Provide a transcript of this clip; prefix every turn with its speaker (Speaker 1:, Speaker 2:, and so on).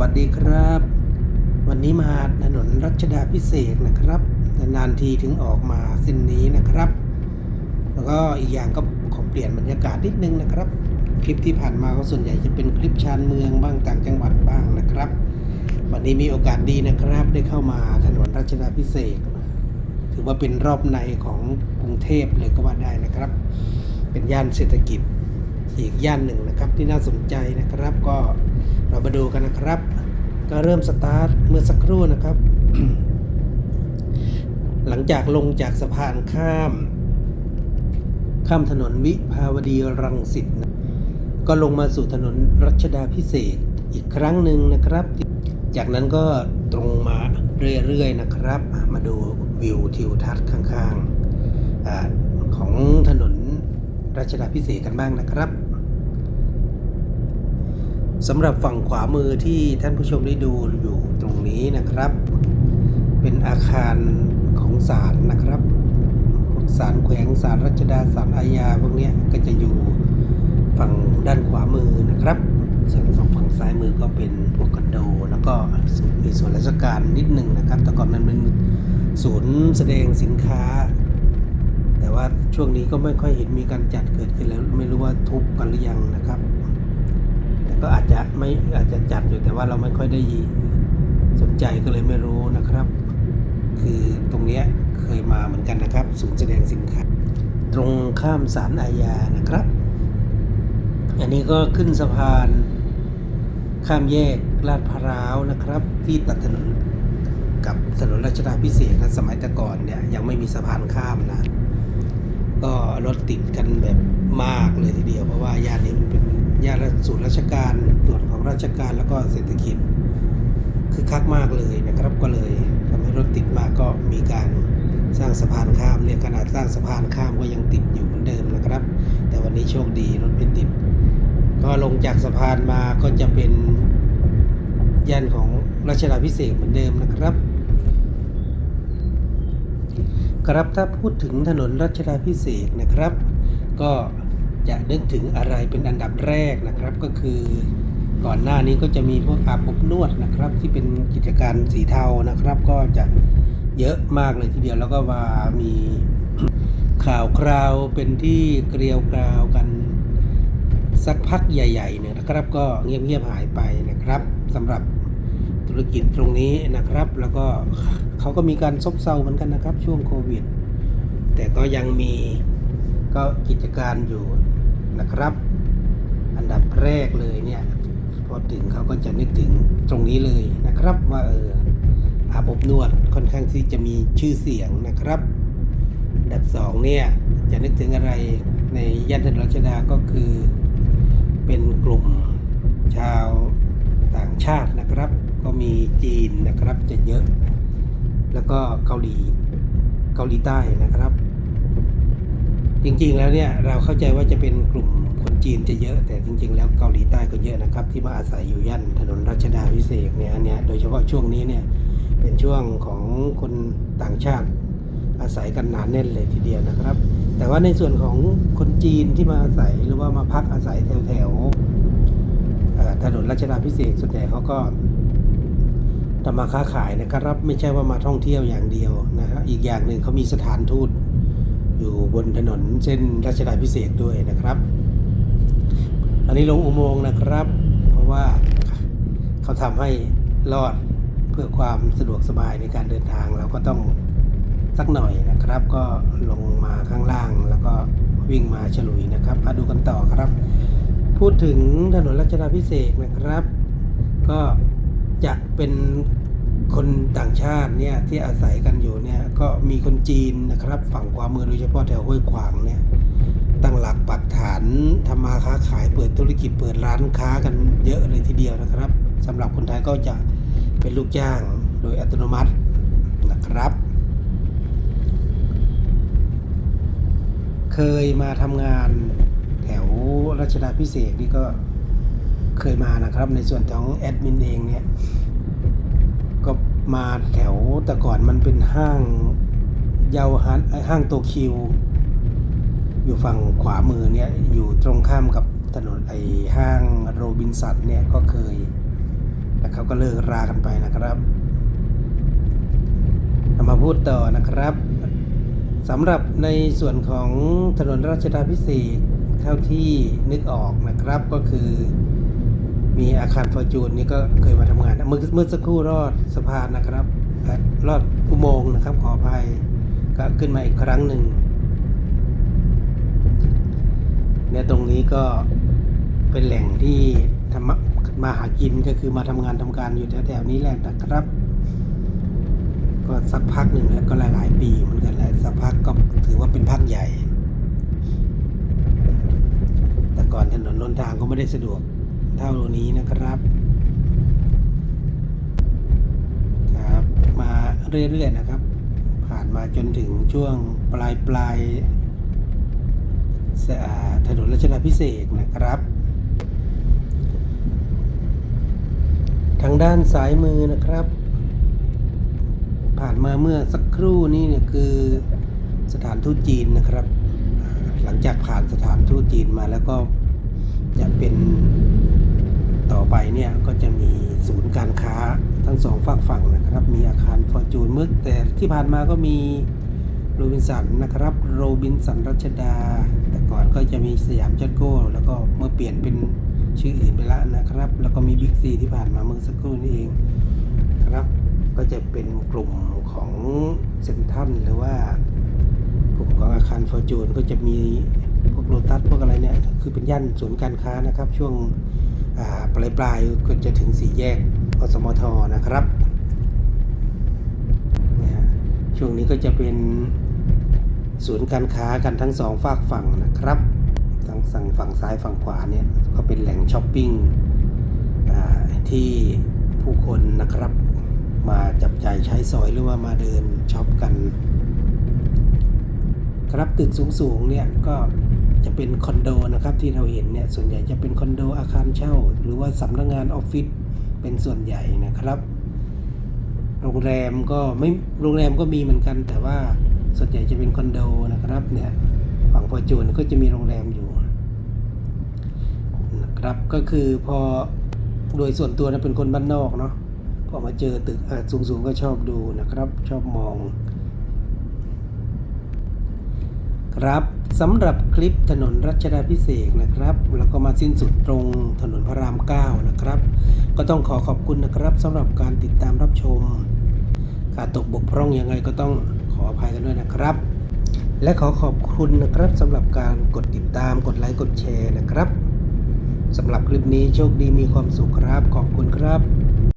Speaker 1: วัสดีครับ วันนี้มาถนนรัชดาพิเศษนะครับนานทีถึงออกมาเส้นนี้นะครับ แล้วก็อีกอย่างก็ขอเปลี่ยนบรรยากาศนิดนึงนะครับ คลิปที่ผ่านมาก็ส่วนใหญ่จะเป็นคลิปชานเมืองบ้างต่างจังหวัดบ้างนะครับ วันนี้มีโอกาสดีนะครับ ได้เข้ามาถนนรัชดาพิเศษถือว่าเป็นรอบในของกรุงเทพเลยก็ว่าได้นะครับ เป็นย่านเศรษฐกิจอีกย่านหนึ่งนะครับที่น่าสนใจนะครับก็ เรามาดูกันนะครับ ก็เริ่มสตาร์ทเมื่อสักครู่นะครับ หลังจากลงจากสะพานข้าม ข้ามถนนวิภาวดีรังสิตนะก็ลงมาสู่ถนนรัชดาพิเศษอีกครั้งหนึ่งนะครับ จากนั้นก็ตรงมาเรื่อยๆนะครับ มาดูวิวทิวทัศน์ข้างๆอของถนนรัชดาพิเศษกันบ้างนะครับ สำหรับฝั่งขวามือที่ท่านผู้ชมได้ดูอยู่ตรงนี้นะครับ เป็นอาคารของศาลนะครับศาลแขวงศาลรัชดาศาลอาญาพวกนี้ก็จะอยู่ฝั่งด้านขวามือนะครับ ส่วนฝั่งฝั่งซ้ายมือก็เป็นพวกคอนโด แล้วก็มีส่วนราชการนิดหนึ่งนะครับ แต่ก่อนนั้นเป็นศูนย์แสดงสินค้า แต่ว่าช่วงนี้ก็ไม่ค่อยเห็นมีการจัดเกิดขึ้นแล้วไม่รู้ว่าทุบกันหรือยังนะครับ แต่ก็อาจจะไม่อาจจะจัดอยู่แต่ว่าเราไม่ค่อยได้สนใจก็เลยไม่รู้นะครับ คือตรงเนี้ยเคยมาเหมือนกันนะครับ ศูนย์แสดงสินค้า ตรงข้ามศาลอาญานะครับ อันนี้ก็ขึ้นสะพาน ข้ามแยกลาดพร้าวนะครับ ที่ตัดถนนกับถนนรัชดาพิเศษนะสมัยแต่ก่อนเนี่ยยังไม่มีสะพานข้ามนะ ก็รถติดกันแบบมากเลยทีเดียวเพราะว่าย่านนี้มันเป็น ยานศูนย์ราชการส่วนของราชการแล้วก็เศรษฐกิจคือคักมากเลยนะครับก็เลยทำให้รถติดมากก็มีการสร้างสะพานข้ามเนี่ยขนาดสร้างสะพานข้ามก็ยังติดอยู่เหมือนเดิมนะครับ แต่วันนี้โชคดีรถไม่ติด ก็ลงจากสะพานมาก็จะเป็นย่านของรัชดาพิเศษเหมือนเดิมนะครับ ครับถ้าพูดถึงถนนรัชดาพิเศษนะครับ ก็ จะนึกถึงอะไรเป็นอันดับแรกนะครับก็คือก่อนหน้านี้ก็จะมีพวกอาบอบนวดนะครับ ที่เป็นกิจการสีเทานะครับ ก็จะเยอะมากเลยทีเดียวแล้วก็ว่ามีข่าวคราวเป็นที่เกลียวกราวกันสักพักใหญ่ๆเนี่ยนะครับ ก็เงียบๆหายไปนะครับสำหรับธุรกิจตรงนี้นะครับ แล้วก็เขาก็มีการซบเซาเหมือนกันนะครับ ช่วงโควิด แต่ก็ยังมีก็กิจการอยู่ นะครับ อันดับแรกเลยเนี่ยพอถึงเขาก็จะนึกถึงตรงนี้เลยนะครับ ว่าเอออาบอบนวดค่อนข้างที่จะมีชื่อเสียงนะครับ อันดับสองเนี่ยจะนึกถึงอะไรในย่านถนนรัชดาก็คือ เป็นกลุ่มชาวต่างชาตินะครับ ก็มีจีนนะครับจะเยอะ แล้วก็เกาหลีเกาหลีใต้นะครับ จริงๆแล้วเนี่ยเราเข้าใจว่าจะเป็นกลุ่มคนจีนจะเยอะ แต่จริง ๆ แล้วเกาหลีใต้ก็เยอะนะครับ ที่มาอาศัยอยู่ย่านถนนรัชดาพิเศษเนี่ยอันเนี้ยโดยเฉพาะช่วงนี้เนี่ยเป็นช่วงของคนต่างชาติอาศัยกันหนานแน่นเลยทีเดียวนะครับ แต่ว่าในส่วนของคนจีนที่มาอาศัยหรือว่ามาพักอาศัยแถวแถวๆถนนรัชดาพิเศษส่วนใหญ่เขาก็ทำมาค้าขายนะครับ ไม่ใช่ว่ามาท่องเที่ยวอย่างเดียวนะฮะอีกอย่างหนึ่งเขามีสถานทูต อยู่บนถนนเส้นรัชดาพิเศษด้วยนะครับ อันนี้ลงอุโมงค์นะครับ เพราะว่าเขาทำให้รอดเพื่อความสะดวกสบายในการเดินทางเราก็ต้องสักหน่อยนะครับ ก็ลงมาข้างล่างแล้วก็วิ่งมาฉลุยนะครับมาดูกันต่อครับ พูดถึงถนนรัชดาพิเศษนะครับ ก็จะเป็น คนต่างชาติเนี่ยที่อาศัยกันอยู่เนี่ยก็มีคนจีนนะครับ ฝั่งขวามือโดยเฉพาะแถวห้วยขวางเนี่ยตั้งหลักปักฐานทำมาค้าขายเปิดธุรกิจเปิดร้านค้ากันเยอะเลยทีเดียวนะครับสำหรับคนไทยก็จะเป็นลูกจ้างโดยอัตโนมัตินะครับ เคยมาทำงานแถวรัชดาพิเศษนี่ก็เคยมานะครับในส่วนของแอดมินเองเนี่ย มาแถวแต่ก่อนมันเป็นห้างเยาวฮันห้างโตคิว อยู่ฝั่งขวามือเนี่ยอยู่ตรงข้ามกับถนนไอ้ห้างโรบินสันเนี่ยก็เคยนะเขาก็เลิกรากันไปนะครับมาพูดต่อนะครับสำหรับในส่วนของถนนราชดาพิเศษเท่าที่นึกออกนะครับก็คือ มีอาคารฟอร์จูนนี่ก็เคยมาทำงานเมื่อเมื่อสักครู่รอดสะพานนะครับ รอดอุโมงค์นะครับขออภัยก็ขึ้นมาอีกครั้งหนึ่งเนี่ยตรงนี้ก็เป็นแหล่งที่ทำมาหากินก็คือมาทำงานทำการอยู่แถวๆนี้แหละนะครับ ก็สักพักหนึ่งแล้วก็หลายๆปีเหมือนกันแหละสักพักก็ถือว่าเป็นพักใหญ่ แต่ก่อนถนนนนทางก็ไม่ได้สะดวก เท่านี้นะครับ ครับ มาเรื่อยๆนะครับ ผ่านมาจนถึงช่วงปลายปลายถนนรัชดาพิเศษนะครับ ทางด้านซ้ายมือนะครับ ผ่านมาเมื่อสักครู่นี้เนี่ยคือสถานทูตจีนนะครับ หลังจากผ่านสถานทูตจีนมาแล้วก็จะเป็น ต่อไปเนี่ยก็จะมีศูนย์การค้าทั้งสองฝากฝั่งนะครับ มีอาคารฟอร์จูนเมื่อแต่ที่ผ่านมาก็มีโรบินสันนะครับโรบินสันรัชดา แต่ก่อนก็จะมีสยามจัดโก้ แล้วก็เมื่อเปลี่ยนเป็นชื่ออื่นไปแล้วนะครับ แล้วก็มีบิ๊กซีที่ผ่านมาเมื่อสักครู่นี้เองครับก็จะเป็นกลุ่มของเซนทรันหรือว่ากลุ่มของอาคารฟอร์จูนก็จะมีพวกโลตัสพวกอะไรเนี่ยคือเป็นย่านศูนย์การค้านะครับ ช่วง ปลายปลายๆก็จะถึงสี่แยกอสมทนะครับเนี่ยช่วงนี้ก็จะเป็นศูนย์การค้ากันทั้งสองฝากฝั่งนะครับทั้งฝั่งฝั่งซ้ายฝั่งขวาเนี่ยก็เป็นแหล่งช้อปปิ้งที่ผู้คนนะครับ มาจับจ่ายใช้สอยหรือว่ามาเดินช็อปกัน ครับตึกสูงๆเนี่ยก็ จะเป็นคอนโดนะครับที่เราเห็นเนี่ยส่วนใหญ่จะเป็นคอนโดอาคารเช่า หรือว่าสำนักงานออฟฟิศเป็นส่วนใหญ่นะครับ โรงแรมก็ไม่โรงแรมก็มีเหมือนกัน แต่ว่าส่วนใหญ่จะเป็นคอนโดนะครับเนี่ยฝั่งฟอร์จูนก็จะมีโรงแรมอยู่นะครับก็คือพอโดยส่วนตัวนะเป็นคนบ้านนอกเนาะพอมาเจอตึกสูงๆก็ชอบดูนะครับ ชอบมอง ครับสำหรับคลิปถนนรัชดาพิเศษนะครับ แล้วก็มาสิ้นสุดตรงถนนพระราม 9 นะครับ ก็ต้องขอขอบคุณนะครับสำหรับการติดตามรับชมขาดตกบกพร่องยังไงก็ต้องขออภัยกันด้วยนะครับ และขอขอบคุณนะครับสำหรับการกดติดตามกดไลค์กดแชร์นะครับสำหรับคลิปนี้โชคดีมีความสุขครับ ขอบคุณครับ